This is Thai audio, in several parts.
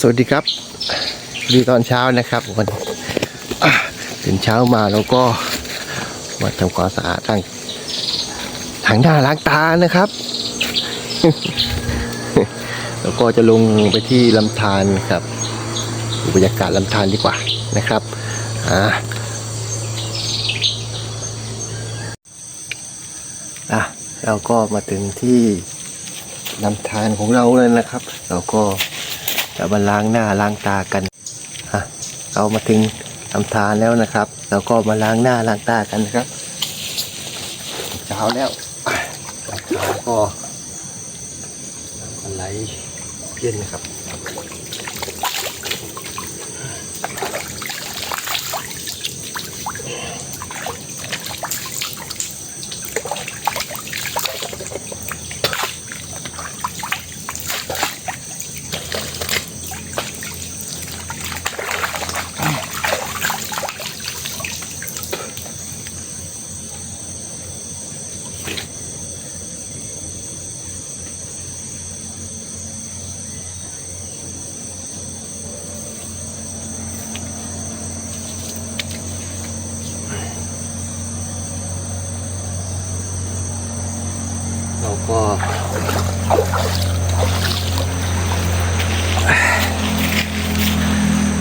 สวัสดีครับดีตอนเช้านะครับวันตื่นเช้ามาแล้วก็มาทำความสะอาดทางทางหน้าล้างตานะครับ แล้วก็จะลงไปที่ลำธารครับดูบรรยากาศลำธารดีกว่านะครับอ่าอะเราก็มาถึงที่ลำธารของเราเลยนะครับ เราก็ จะมาล้างหน้าล้างตากันอะเรามาถึงลำธารแล้วนะครับ เราก็มาล้างหน้าล้างตากันนะครับเช้าแล้วอะเช้าก็น้ำก็ไหลเย็นนะครับ ก็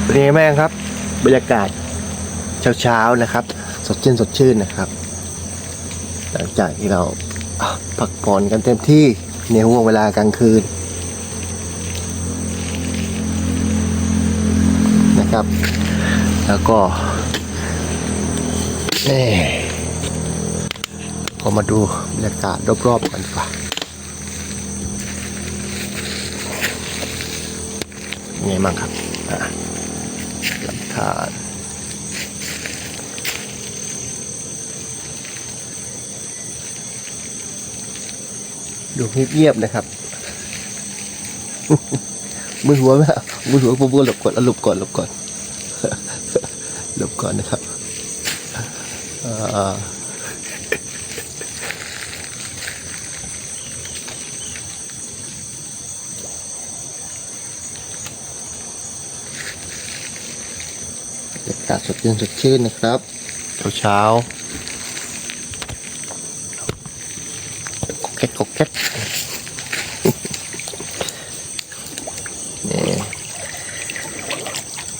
เป็นยังไงบ้างครับ บรรยากาศเช้าๆนะครับ สดชื่นสดชื่นนะครับ หลังจากที่เราพักผ่อนกันเต็มที่ในห่วงเวลากลางคืนนะครับ แล้วก็นี่ ก็มาดูบรรยากาศรอบๆกันดีกว่าไงบ้างครับลำธารดูเงียบๆนะครับมือหัวแม่มือหัวปุ๊บหลบก่อนหลบก่อนหลบก่อนหลบก่อนนะครับอ่า บรรยากาศสดชื่นสดชื่นนะครับ เช้าเช้าๆกกแก๊กกกแก๊กนี่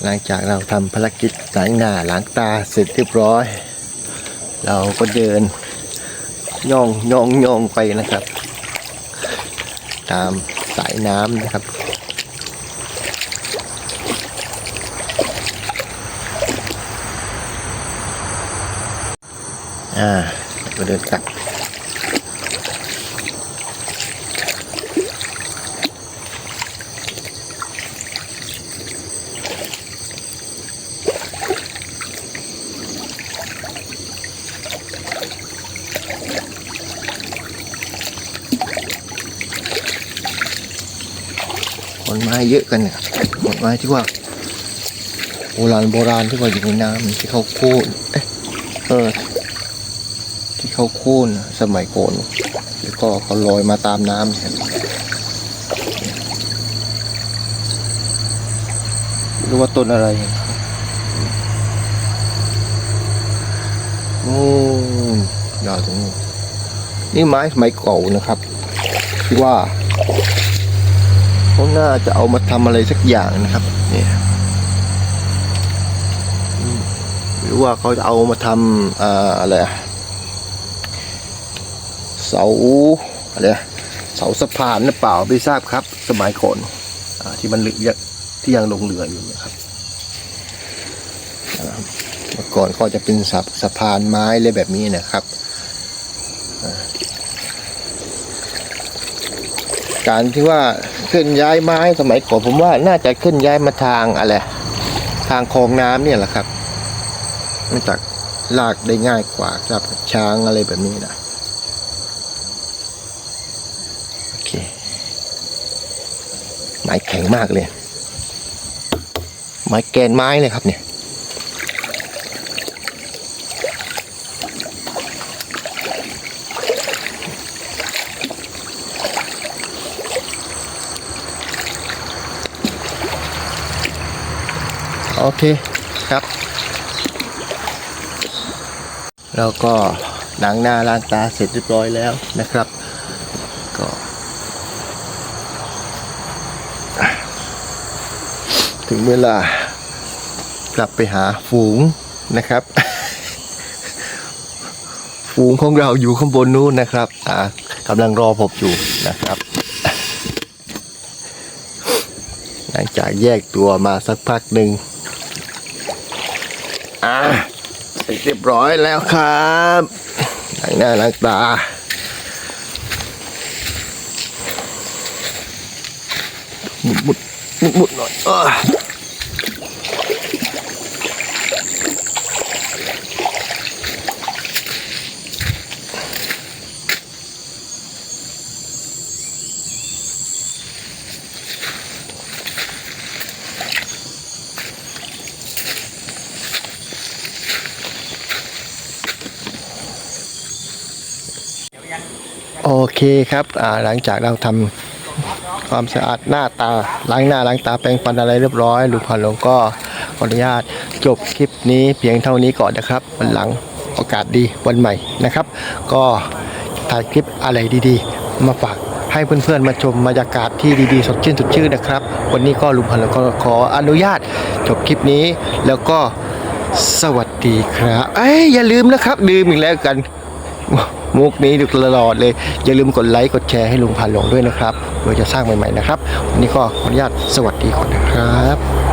หลังจากเราทำภารกิจล้างหน้าล้างตาเสร็จเรียบร้อย เราก็เดินย่องย่องย่องไปนะครับ ตามสายน้ำนะครับ อ่าก็เดินกลับผลไม้เยอะกันเนี่ยผลไม้ที่ว่าโบราณโบราณที่ว่าอยู่ในน้ำที่เขาโค่นเออ ขาโค่นสมัยโกนแล้วก็เขาลอยมาตามน้ำเนี่ยไม่รู้ว่าต้นอะไรโอ้ยาวถึงนู่นนี่ไม้สมัยเก่านะครับที่ว่าเขาน่าจะเอามาทำอะไรสักอย่างนะครับ เนี่ยหรือว่าเขาจะเอามาทำอ่าอะไรอะ เสาอะไรนะเสาสะพานหรือเปล่าไม่ทราบครับ สมัยก่อนอที่มันเหลือที่ยังลงเรืออยู่นะครับเมื่อก่อนก็จะเป็นสะสะพานไม้เลยแบบนี้นะครับ การที่ว่าเคลื่อนย้ายไม้สมัยก่อนผมว่าน่าจะเคลื่อนย้ายมาทางอะไรทางคลองน้ำเนี่ยแหละครับเนื่องจากลากได้ง่ายกว่าครับช้างอะไรแบบนี้นะ โอเค ไม้แข็งมากเลย ไม้แกนไม้เลยครับเนี่ย โอเคครับ แล้วก็ล้างหน้าล้างตาเสร็จเรียบร้อยแล้วนะครับ ถึงเวลากลับไปหาฝูงนะครับ ฝูงของเราอยู่ข้างบนนู้นนะครับอ่ากำลังรอผมอยู่นะครับหลังจากแยกตัวมาสักพักหนึ่งอ่าเสร็จเรียบร้อยแล้วครับล้างหน้าล้างตาหมุดหมุดหมุดหมุดหน่อย โอเคครับอ่าหลังจากเราทำความสะอาดหน้าตาล้างหน้าล้างตาแปรงฟันอะไรเรียบร้อยลุงพันลงก็ขออนุญาตจบคลิปนี้เพียงเท่านี้ก่อนนะครับ วันหลังโอกาสดีวันใหม่นะครับ ก็ถ่ายคลิปอะไรดีๆ มาฝากให้เพื่อนๆมาชมบรรยากาศที่ดีๆสดชื่นสดชื่นนะครับ วันนี้ก็ลุงพันลงก็ขออนุญาตจบคลิปนี้แล้วก็สวัสดีครับเอ้ยอย่าลืมนะครับ ลืมอีกแล้วกัน มุกนี้ดูตลอดเลย อย่าลืมกดไลค์กดแชร์ให้ลุงพันหลงด้วยนะครับเพื่อจะสร้างใหม่ๆนะครับวันนี้ก็ขออนุญาตสวัสดีก่อนนะครับ